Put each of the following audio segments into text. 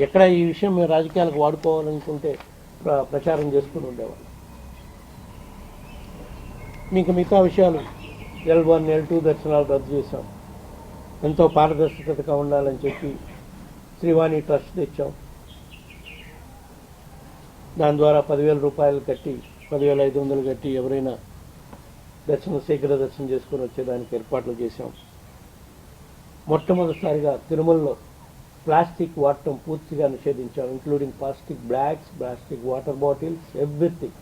ఎక్కడ ఈ విషయం మేము రాజకీయాలకు వాడుకోవాలనుకుంటే ప్ర- ప్రచారం చేసుకుని ఉండేవాళ్ళం. మీకు మిగతా విషయాలు ఎల్ వన్ ఎల్ టూ దర్శనాలు రద్దు చేశాం. ఎంతో పారదర్శకతగా ఉండాలని చెప్పి శ్రీవాణి ట్రస్ట్ తెచ్చాం. దాని ద్వారా పదివేల రూపాయలు కట్టి పదివేల ఐదు వందలు కట్టి ఎవరైనా దర్శనం శీఘ్ర దర్శనం చేసుకొని వచ్చేదానికి ఏర్పాట్లు చేశాం. మొట్టమొదటిసారిగా తిరుమలలో ప్లాస్టిక్ వాడటం పూర్తిగా నిషేధించాం including plastic bags plastic water bottles everything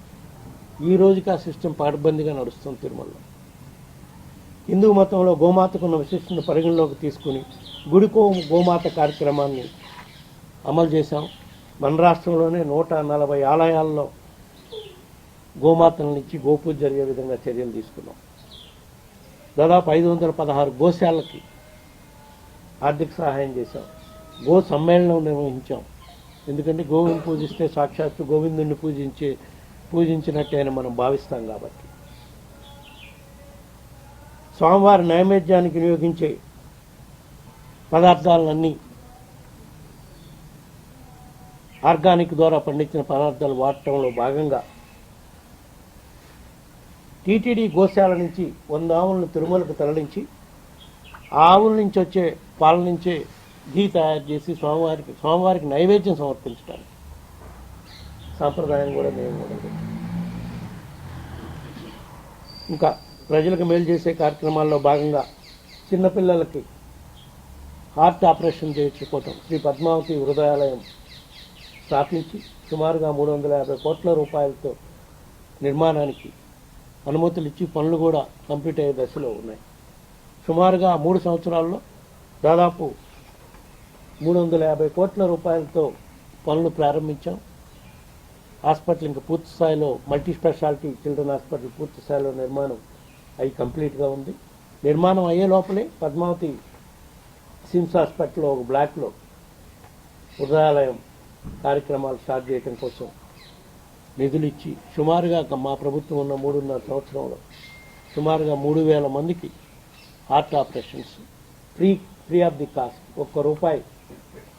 ఈ రోజుకి ఆ సిస్టమ్ పాడబందిగా నడుస్తుంది తిరుమలలో. హిందూ మతంలో గోమాతకున్న విశిష్టను పరిగణలోకి తీసుకుని గుడికో గోమాత కార్యక్రమాన్ని అమలు చేశాం. మన రాష్ట్రంలోనే నూట నలభై ఆలయాల్లో గోమాతలను ఇచ్చి గోపూజ జరిగే విధంగా చర్యలు తీసుకున్నాం. దాదాపు ఐదు వందల పదహారు గోశాలకి ఆర్థిక సహాయం చేశాం. గో సమ్మేళనం నిర్వహించాం. ఎందుకంటే గోవుని పూజిస్తే సాక్షాత్తు గోవిందుని పూజించే పూజించినట్టే అని మనం భావిస్తాం కాబట్టి. స్వామివారి నైవేద్యానికి వినియోగించే పదార్థాలన్నీ ఆర్గానిక్ ద్వారా పండించిన పదార్థాలు వాడటంలో భాగంగా టీటీడీ గోశాల నుంచి వంద ఆవులను తిరుమలకు తరలించి ఆ ఆవుల నుంచి వచ్చే పాల నుంచే ఘీ తయారు చేసి స్వామివారికి స్వామివారికి నైవేద్యం సమర్పించడానికి సాంప్రదాయం కూడా మేము కూడా ఇంకా ప్రజలకు మేలు చేసే కార్యక్రమాల్లో భాగంగా చిన్నపిల్లలకి హార్ట్ ఆపరేషన్ చేయించుకోవటం శ్రీ పద్మావతి హృదయాలయం స్థాపించి సుమారుగా మూడు వందల యాభై కోట్ల రూపాయలతో నిర్మాణానికి అనుమతులు ఇచ్చి పనులు కూడా కంప్లీట్ అయ్యే దశలో ఉన్నాయి. సుమారుగా మూడు సంవత్సరాల్లో దాదాపు మూడు వందల యాభై కోట్ల రూపాయలతో పనులు ప్రారంభించాం. హాస్పిటల్ ఇంకా పూర్తి స్థాయిలో మల్టీ స్పెషాలిటీ చిల్డ్రన్ హాస్పిటల్ పూర్తి స్థాయిలో నిర్మాణం అయి కంప్లీట్గా ఉంది. నిర్మాణం అయ్యే లోపలే పద్మావతి సిమ్స్ హాస్పిటల్లో ఒక బ్లాక్లో హృదయాలయం కార్యక్రమాలు స్టార్ట్ చేయడం కోసం నిధులు ఇచ్చి సుమారుగా మా ప్రభుత్వం ఉన్న మూడున్నర సంవత్సరంలో సుమారుగా మూడు వేల మందికి heart operations free free of the cost ఒక్క రూపాయి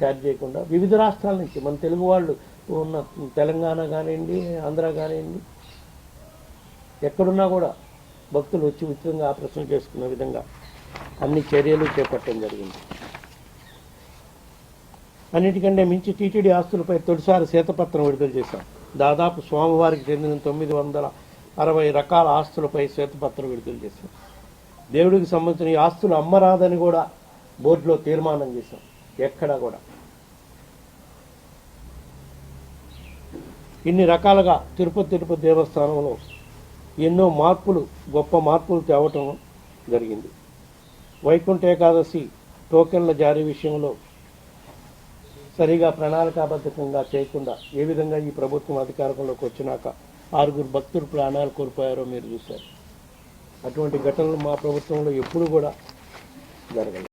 ఛార్జ్ చేయకుండా వివిధ రాష్ట్రాల నుంచి మన తెలుగు వాళ్ళు ఉన్న తెలంగాణ కానివ్వండి ఆంధ్ర కానివ్వండి ఎక్కడున్నా కూడా భక్తులు వచ్చి ఉచితంగా ఆపరేషన్ చేసుకున్న విధంగా అన్ని చర్యలు చేపట్టడం జరిగింది. అన్నిటికంటే మించి టీటీడీ ఆస్తులపై తొలిసారి శ్వేతపత్రం విడుదల చేశాం. దాదాపు స్వామివారికి చెందిన తొమ్మిది వందల అరవై రకాల ఆస్తులపై శ్వేతపత్రం విడుదల చేశాం. దేవుడికి సంబంధించిన ఈ ఆస్తులు అమ్మరాదని కూడా బోర్డులో తీర్మానం చేశాం. ఎక్కడ కూడా. ఇన్ని రకాలుగా తిరుపతి తిరుపతి దేవస్థానంలో ఎన్నో మార్పులు గొప్ప మార్పులు తేవటం జరిగింది. వైకుంఠ ఏకాదశి టోకెన్ల జారీ విషయంలో సరిగా ప్రణాళికాబద్ధకంగా చేయకుండా ఏ విధంగా ఈ ప్రభుత్వం అధికారంలోకి వచ్చినాక ఆరుగురు భక్తులు ప్రాణాలు కోల్పోయారో మీరు చూశారు. అటువంటి ఘటనలు మా ప్రభుత్వంలో ఎప్పుడు కూడా జరగలేదు.